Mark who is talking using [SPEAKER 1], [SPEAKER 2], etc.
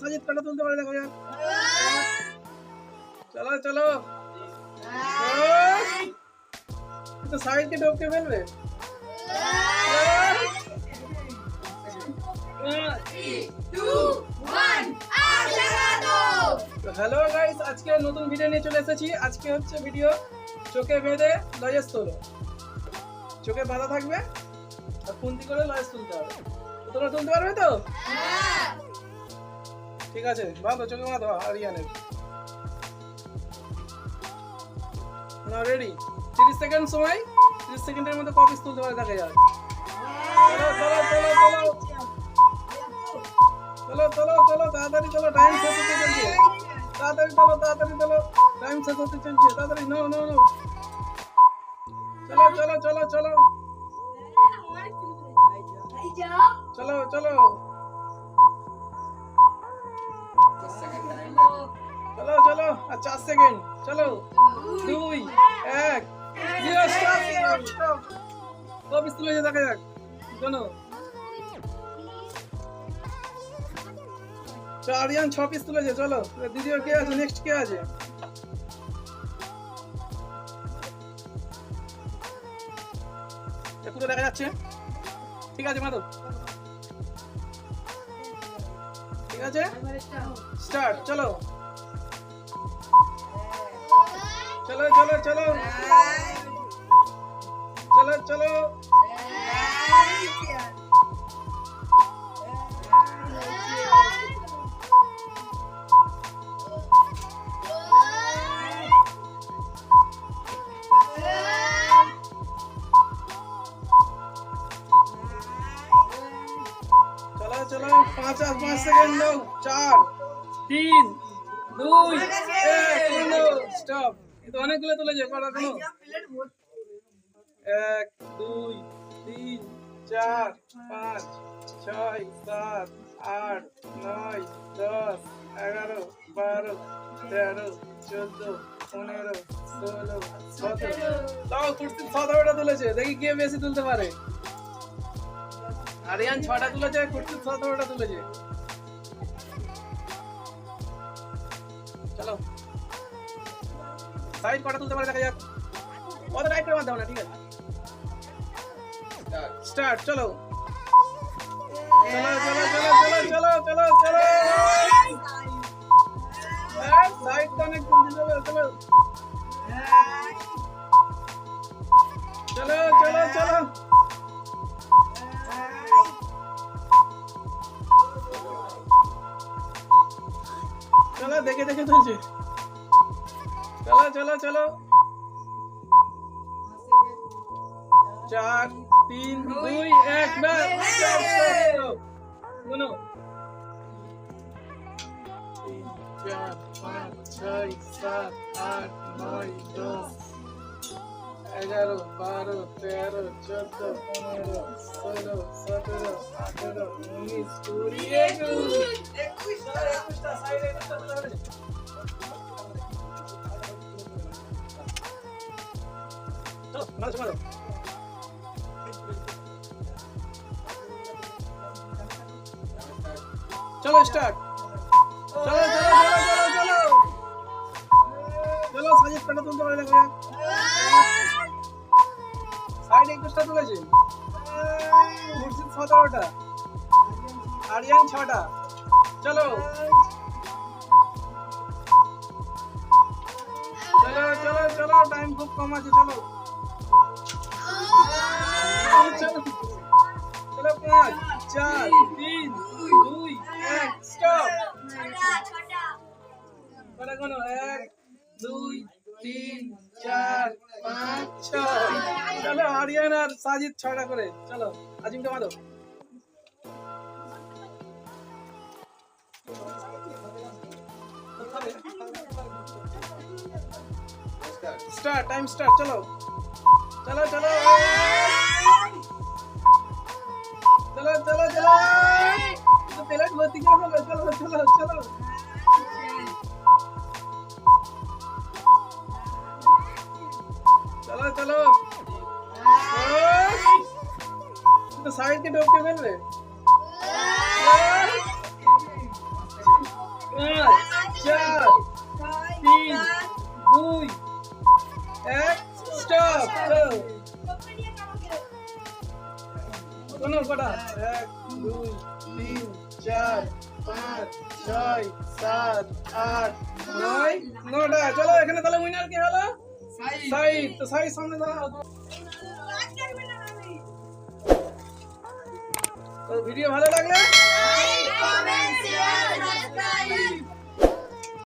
[SPEAKER 1] সাজিত কাটা তুলতে পারে দেখো যাক চলো চলো তো কে ঢোকতে ফেলবে হ্যালো গাইস আজকে নতুন ভিডিও নিয়ে চলে এসেছি আজকে হচ্ছে ভিডিও চোখে বেঁধে লজেস তোলো চোখে বাধা থাকবে আর খুন্তি করে লজেস তুলতে হবে তোমরা তুলতে পারবে তো হ্যাঁ ঠিক আছে বাঁধো চোখে বাঁধো হারিয়া নেই না রেডি তিরিশ সেকেন্ড সময় তিরিশ সেকেন্ডের মধ্যে কপিস তুলতে পারে দেখা যায় চলো চলো চলো তাড়াতাড়ি চলো টাইম শেষ হতে চলছে তাড়াতাড়ি চলো তাড়াতাড়ি চলো টাইম শেষ হতে চলছে তাড়াতাড়ি নো নো নো চলো চলো চলো চলো চলো চলো চার সেকেন্ড চলো দুই এক কবে স্কুলে যে দেখা যাক শোনো চারজন ছ পিস তুলেছে চলো দ্বিতীয় কে আছে নেক্সট কে আছে দেখা যাচ্ছে ঠিক আছে মাধব ঠিক আছে স্টার্ট চলো चलो चलो चलो चलो चलो चलो चलो पाँच पाँच सेकेंड लो चार तीन দুই স্টপ কিন্তু অনেকগুলো তুলে যাবে পারো কোনো এক দুই তিন চার পাঁচ ছয় সাত আট নয় দশ এগারো বারো তেরো চোদ্দ পনেরো ষোলো সতেরো তাও কুর্তি সতেরোটা তুলেছে দেখি কে বেশি তুলতে পারে আরিয়ান ছটা তুলেছে কুর্তি সতেরোটা তুলেছে সাইড কটা তুলতে পারে দেখা যাক অত টাইট করে মারতে না ঠিক আছে স্টার্ট চলো চলো চলো চলো চলো চলো চলো কানেক্ট চলো চলো চলো চলো চলো দেখে দেখে চলছে চলো চলো চলো চার তিন দুই এক শোনো চার পাঁচ ছয় সাত আট নয় দশ এগারো বারো তেরো চোদ্দ পনেরো ষোলো সতেরো আঠেরো উনিশ কুড়ি একুশ একুশ চলো স্টার্ট চলো চলো চলো চলো চলো সাজেদ পেটা তুলতে পারে দেখো সাইড একুশটা তুলেছে মুর্শিদ সতেরোটা আরিয়ান ছটা চলো চলো চলো চলো টাইম খুব কম আছে চলো চার তিন দুই এক স্টপ মানে কোনো এক
[SPEAKER 2] দুই তিন চার পাঁচ ছয়
[SPEAKER 1] চলো হরিয়ানার সাজিদ ছয়টা করে চলো আজিমটা মারো স্টার্ট টাইম স্টার্ট চলো চলো চলো চলো পাঁচ চার তিন দুই এক স্টপ শোনো কটা এক দুই তিন চার পাঁচ ছয় সাত আট নয় নটা চলো এখানে তাহলে উইনার কি হলো সাইড তো সাইড সামনে দাঁড়াও তো ভিডিও ভালো লাগলে